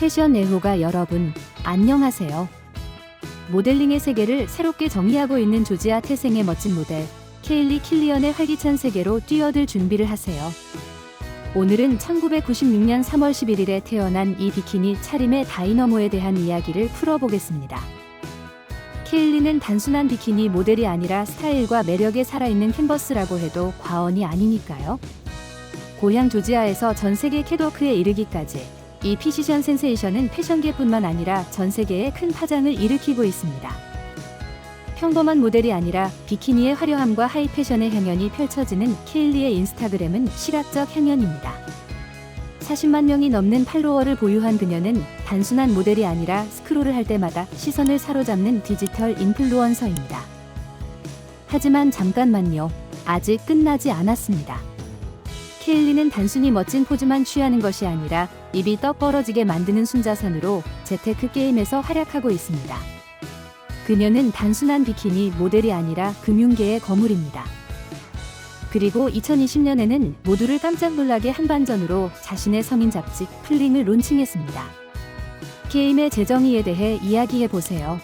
패션 애호가 여러분, 안녕하세요. 모델링의 세계를 새롭게 정의하고 있는 조지아 태생의 멋진 모델, 케일리 킬리언의 활기찬 세계로 뛰어들 준비를 하세요. 오늘은 1996년 3월 11일에 태어난 이 비키니 차림의 다이너모에 대한 이야기를 풀어보겠습니다. 케일리는 단순한 비키니 모델이 아니라 스타일과 매력에 살아있는 캔버스라고 해도 과언이 아니니까요. 고향 조지아에서 전 세계 캐도크에 이르기까지 이 피시션 센세이션은 패션계뿐만 아니라 전 세계에 큰 파장을 일으키고 있습니다. 평범한 모델이 아니라 비키니의 화려함과 하이 패션의 향연이 펼쳐지는 케일리의 인스타그램은 시각적 향연입니다. 40만 명이 넘는 팔로워를 보유한 그녀는 단순한 모델이 아니라 스크롤을 할 때마다 시선을 사로잡는 디지털 인플루언서입니다. 하지만 잠깐만요. 아직 끝나지 않았습니다. 케일리는 단순히 멋진 포즈만 취하는 것이 아니라 입이 떡 벌어지게 만드는 순자선으로 재테크 게임에서 활약하고 있습니다. 그녀는 단순한 비키니 모델이 아니라 금융계의 거물입니다. 그리고 2020년에는 모두를 깜짝 놀라게 한반전으로 자신의 서민 잡지 플링을 론칭했습니다. 게임의 재정의에 대해 이야기해 보세요.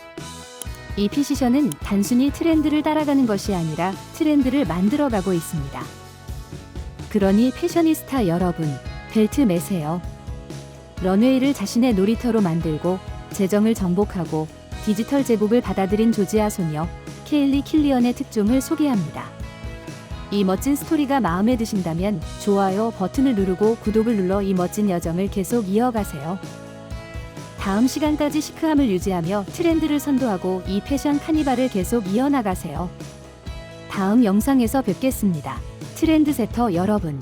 이 피시션은 단순히 트렌드를 따라가는 것이 아니라 트렌드를 만들어가고 있습니다. 그러니 패셔니스타 여러분, 벨트 매세요. 런웨이를 자신의 놀이터로 만들고 재정을 정복하고 디지털 제복을 받아들인 조지아 소녀 케일리 킬리언의 특종을 소개합니다. 이 멋진 스토리가 마음에 드신다면 좋아요 버튼을 누르고 구독을 눌러 이 멋진 여정을 계속 이어가세요. 다음 시간까지 시크함을 유지하며 트렌드를 선도하고 이 패션 카니발을 계속 이어나가세요. 다음 영상에서 뵙겠습니다. 트렌드 세터 여러분.